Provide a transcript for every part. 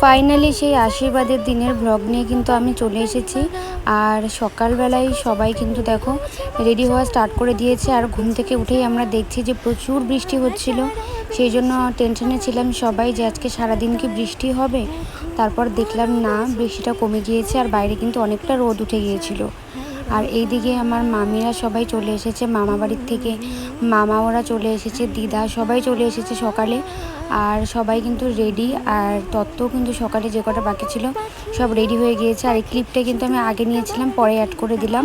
Finally সেই আশীর্বাদের দিনের ভ্লগ নিয়ে কিন্তু আমি চলে এসেছি। আর সকালবেলায় সবাই কিন্তু দেখো রেডি হওয়া স্টার্ট করে দিয়েছে। আর ঘুম থেকে উঠেই আমরা দেখছি যে প্রচুর বৃষ্টি হচ্ছিল। সেই জন্য টেনশনে ছিলাম সবাই যে আজকে সারাদিন কি বৃষ্টি হবে? তারপর দেখলাম না, বৃষ্টিটা কমে গিয়েছে। আর বাইরে কিন্তু অনেকটা রোদ উঠে গিয়েছিল। আর এইদিকে আমার মামিরা সবাই চলে এসেছে মামা বাড়ির থেকে মামা ওরা চলে এসেছে, দিদা সবাই চলে এসেছে সকালে। আর সবাই কিন্তু রেডি আর তত্ত্ব কিন্তু সকালে যে কটা বাকি ছিল সব রেডি হয়ে গিয়েছে। আর এই ক্লিপটা কিন্তু আমি আগে নিয়েছিলাম, পরে অ্যাড করে দিলাম।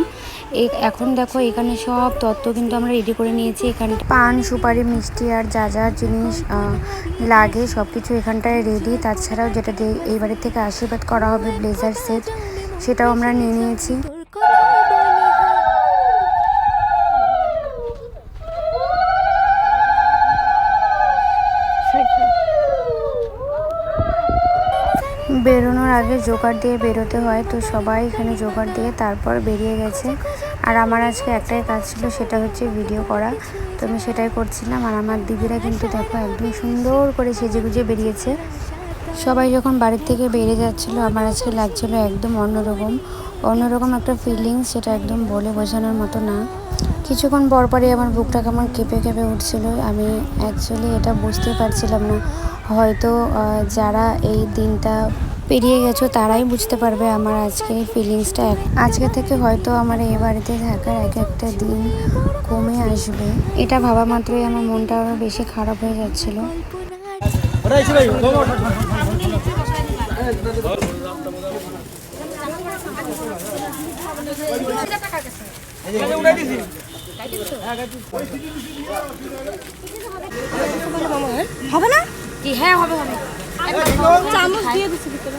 এখন দেখো এখানে সব তত্ত্ব কিন্তু আমরা রেডি করে নিয়েছি। এখানে পান, সুপারি, মিষ্টি আর যা যা জিনিস লাগে সব কিছু এখানটায় রেডি তাছাড়াও যেটা এই বাড়ির থেকে আশীর্বাদ করা হবে ব্লেজার সেট সেটাও আমরা নিয়ে নিয়েছি। বেরোনোর আগে জোগাড় দিয়ে বেরোতে হয়, তো সবাই এখানে জোগাড় দিয়ে তারপর বেরিয়ে গেছে। আর আমার আজকে একটাই কাজ ছিল, সেটা হচ্ছে ভিডিও করা। তো আমি সেটাই করছিলাম, আর আমার দিদিরা কিন্তু দেখো একদম সুন্দর করে সেজে গুজে বেরিয়েছে। সবাই যখন বাড়ির থেকে বেরিয়ে যাচ্ছিল, আমার আজকে লাগছিল একদম অন্যরকম। অন্যরকম একটা ফিলিংস সেটা একদম বলে বোঝানোর মতো না। কিছুক্ষণ পর পরই আমার বুকটা কেমন কেঁপে কেঁপে উঠছিল। আমি অ্যাকচুয়ালি এটা বুঝতে পারছিলাম না। হয়তো যারা এই দিনটা পেরিয়ে গেছো তারাই বুঝতে পারবে আমার আজকের এই ফিলিংসটা আজকে থেকে হয়তো আমার এই বাড়িতে থাকার এক একটা দিন কমে আসবে। এটা ভাবা মাত্রই আমার মনটা আরও বেশি খারাপ হয়ে যাচ্ছিল। হবে না? কি? হ্যাঁ হবে হবে। চামচ দিয়ে দিচ্ছি ভিতরে।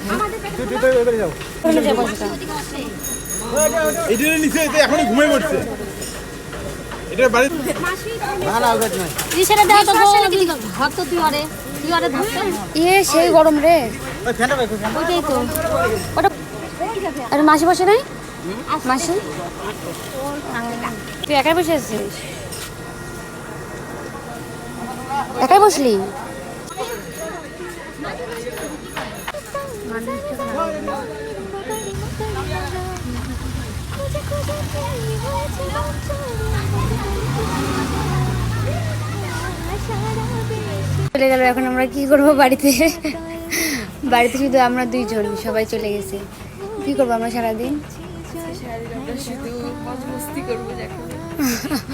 এটা নিচে এখনই ঘুমিয়ে পড়ছে। এটা বাড়ি সেটা দেওয়া তো ধর তো তুই অরে তুই অরে ধর সেই গরম রে। ওইটাই তো। ওটা আরে মাসি বসে নাই? মাসি? তুই একাই বসে আছিস? একাই বসলি? চলে গেল এখন আমরা কি করব বাড়িতে? বাড়িতে শুধু আমরা দুইজন সবাই চলে গেছে। কি করব আমরা সারাদিন?